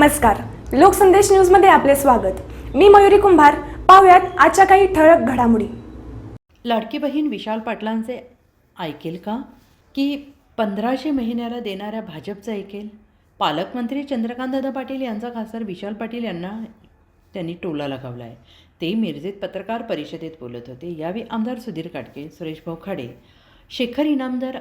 नमस्कार. लोकसंदेश न्यूजमध्ये आपले स्वागत. मी मयुरी कुंभार. पाहुयात आजच्या काही ठळक घडामोडी. लाडकी बहीण विशाल पाटलांचे ऐकेल का? की पंधराशे महिन्याला देणाऱ्या भाजपचं ऐकेल? पालकमंत्री चंद्रकांतदादा पाटील यांचा खासदार विशाल पाटील यांना त्यांनी टोला लगावला आहे ते मिरजेत पत्रकार परिषदेत बोलत होते. यावेळी आमदार सुधीर काटके सुरेश भाऊ खाडे शेखर इनामदार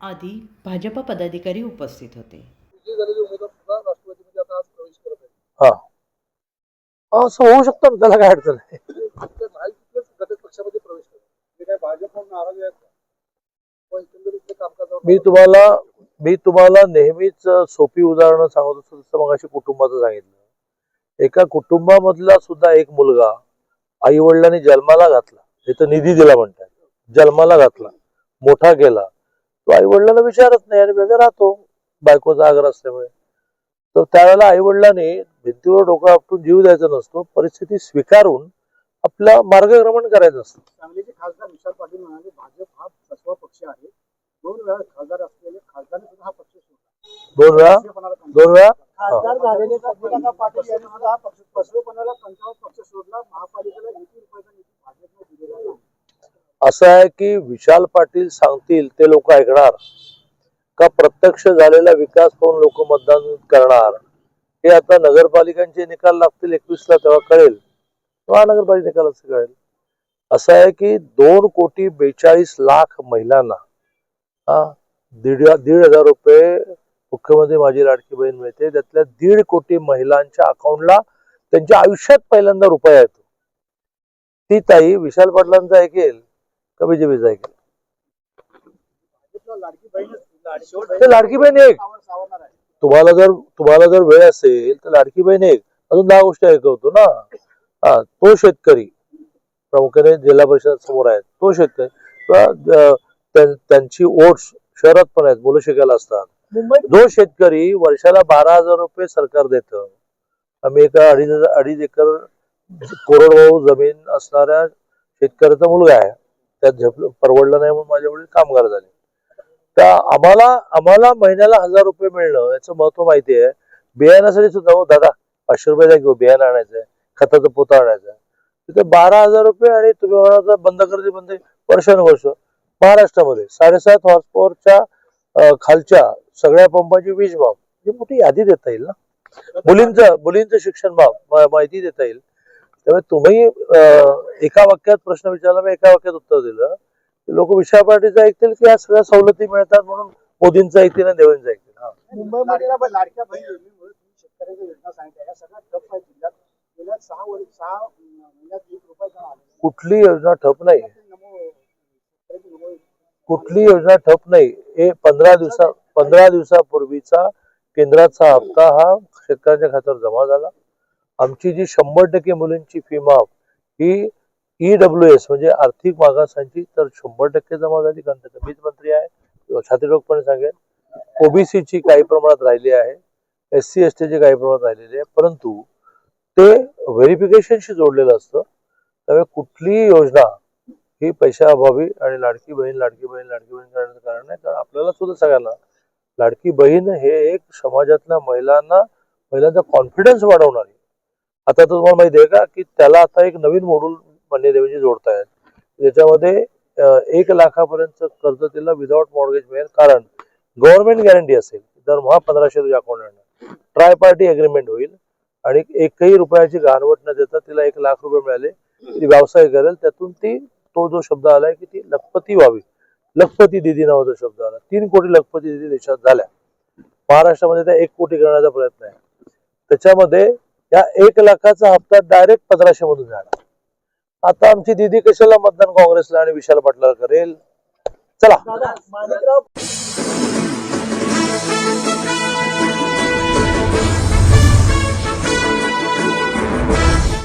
आदी भाजप पदाधिकारी उपस्थित होते. विजयी झालेले उमेदवार सुद्धा राष्ट्रवादीमध्ये आता आज प्रवेश करत आहेत. हा. असं होऊ शकतं त्याला काय अडचण आहे? फक्त महायुतीतलेच घटक पक्षामध्ये प्रवेश करतात. ते काय भाजप नाराज आहेत का? पण एकंदरीत ते कामकाजावर मी तुम्हाला मी तुम्हाला नेहमीच सोपी उदाहरणं सांगत असतो जसं मग कुटुंबाचं सांगितलं. एका कुटुंबामधला सुद्धा एक मुलगा आई वडिलांनी जन्माला घातला. हे तर निधी दिला म्हणतात. जन्माला घातला. मोठा केला. तो आई वडिलांना विचारत नाही आणि वेगळा राहतो. बायकोचा आग्रह असल्यामुळे. तर त्यावेळेला आई वडिलांनी भिंतीवर डोकं आपटून जीव द्यायचा नसतो परिस्थिती स्वीकारून आपला मार्गक्रमण करायचं असतं. सांगलीचे खासदार विशाल पाटील म्हणाले भाजप हा पक्ष आहे. दोन वेळा खासदार असलेले खासदार सुद्धा हा पक्ष सोडला दोन वेळा. दोन वेळा? खासदार झालेले चंद्रकांत पाटील यांनी सुद्धा हा पक्ष फसवेपणाला कंटाळून पक्ष सोडला. महापालिकेला एक रुपयाचा निधी भाजपने दिलेला नाही. असं आहे की विशाल पाटील सांगतील ते लोक ऐकणार. का प्रत्यक्ष झालेला विकास पाहून लोक मतदान करणार हे आता नगरपालिकांचे निकाल लागतील एकवीसला तेव्हा कळेल. महानगरपालिका नगरपालिका असं कळेल. असं आहे की दोन कोटी बेचाळीस लाख महिलांना हा दीड दीड हजार रुपये मुख्यमंत्री माझी लाडकी बहीण मिळते. त्यातल्या दीड कोटी महिलांच्या अकाउंटला त्यांच्या आयुष्यात पहिल्यांदा रुपया येतो. ती ताई विशाल पाटलांचा ऐकेल का बीजेपीचा ऐकेल लाडकी ते लाडकी बहीण एक. आहे. तुम्हाला जर तुम्हाला जर वेळ असेल तर लाडकी बहीण एक. अजून दहा गोष्टी ऐकवतो ना. हा तो शेतकरी. प्रामुख्याने जिल्हा परिषद समोर आहेत. तो शेतकरी. किंवा त्यांची ओट्स शहरात पण आहेत. मुलं शिकायला असतात. जो शेतकरी वर्षाला बारा हजार रुपये सरकार देतं. आम्ही एका अडीच हजार- अडीच एकर कोरडवाहू जमीन असणाऱ्या शेतकऱ्याचा मुलगा आहे. त्यात झेपलं परवडलं नाही म्हणून माझ्या वडील कामगार झाले. त्या आम्हाला आम्हाला महिन्याला हजार रुपये मिळणं याचं महत्त्व माहिती आहे. बियाण्यासाठी सुद्धा हो दादा पाचशे रुपये घेऊ हो, बियाणं आणायचंय खताचं पोतं आणायचं तिथे बारा हजार रुपये आणि तुम्ही म्हणाल बंद करते बंद वर्षानुवर्ष. महाराष्ट्रामध्ये साडेसात हॉर्स पॉवरच्या खालच्या सगळ्या पंपाची वीज माप ही म्हणजे मोठी यादी देता येईल ना? मुलींचं मुलींचं शिक्षण माप माहिती देता येईल. त्यामुळे तुम्ही एका वाक्यात प्रश्न विचारला मी एका वाक्यात उत्तर दिलं. लोक विशाल पार्टीचं ऐकतील की ह्या सगळ्या सवलती मिळतात म्हणून मोदींचं ऐकतील आणि देवेंद्रचं ऐकतील. मुंबईमध्ये लाडक्या बहीण योजनेमुळे तुम्ही शेतकऱ्याच्या योजना सांगितल्या. या सगळ्या ठप आहेत जिल्ह्यात. गेल्या सहा वर्ष सहा महिन्यात एक रुपया का आलेला कुठली योजना ठप नाही. कुठली योजना ठप नाही. हे पंधरा दिवसा पंधरा दिवसापूर्वीचा केंद्राचा हप्ता हा शेतकऱ्यांच्या खात्यावर जमा झाला. आमची जी शंभर टक्के मुलींची फी माफ ही ईडब्ल्यू एस म्हणजे आर्थिक मागासांची तर शंभर टक्के जमा झाली कारण त्याचा मीच मंत्री आहे. छातीरोगपणे सांगेल ओबीसीची काही प्रमाणात राहिली आहे. एस सी एस टीची काही प्रमाणात राहिलेली आहे. परंतु ते व्हेरिफिकेशनशी जोडलेलं असतं. त्यामुळे कुठलीही योजना ही पैशाअभावी आणि लाडकी बहीण लाडकी बहीण लाडकी बहीण करण्याचं कारण नाही. कारण आपल्याला सुद्धा सगळ्यांना लाडकी बहीण हे एक समाजातल्या महिलांना महिलांचा कॉन्फिडन्स वाढवणारी. आता तुम्हाला माहिती आहे का की त्याला आता एक नवीन मॉड्यूल मान्य जोडता येईल ज्याच्यामध्ये एक लाखापर्यंत कर्ज तिला विदाउट मॉर्गेज मिळेल. कारण गव्हर्नमेंट गॅरंटी असेल दरमहा पंधराशे तुझ्या अकाउंट ट्राय पार्टी अग्रीमेंट होईल. आणि एकही रुपयाची गहाणवट न देता तिला एक लाख रुपये मिळाले. ती व्यवसाय करेल. त्यातून ती तो जो शब्द आलाय की ती लखपती व्हावी. लखपती दिदी नावाचा शब्द आला. तीन कोटी लखपती दिदी देशात झाल्या. महाराष्ट्रामध्ये त्या एक कोटी करण्याचा प्रयत्न आहे. त्याच्यामध्ये या एक लाखाचा हप्ता डायरेक्ट पंधराशे मधून झाला आता आमची दिदी कशाला मतदान काँग्रेसला आणि विशाल पाटलाला करेल? चला. माणिकराव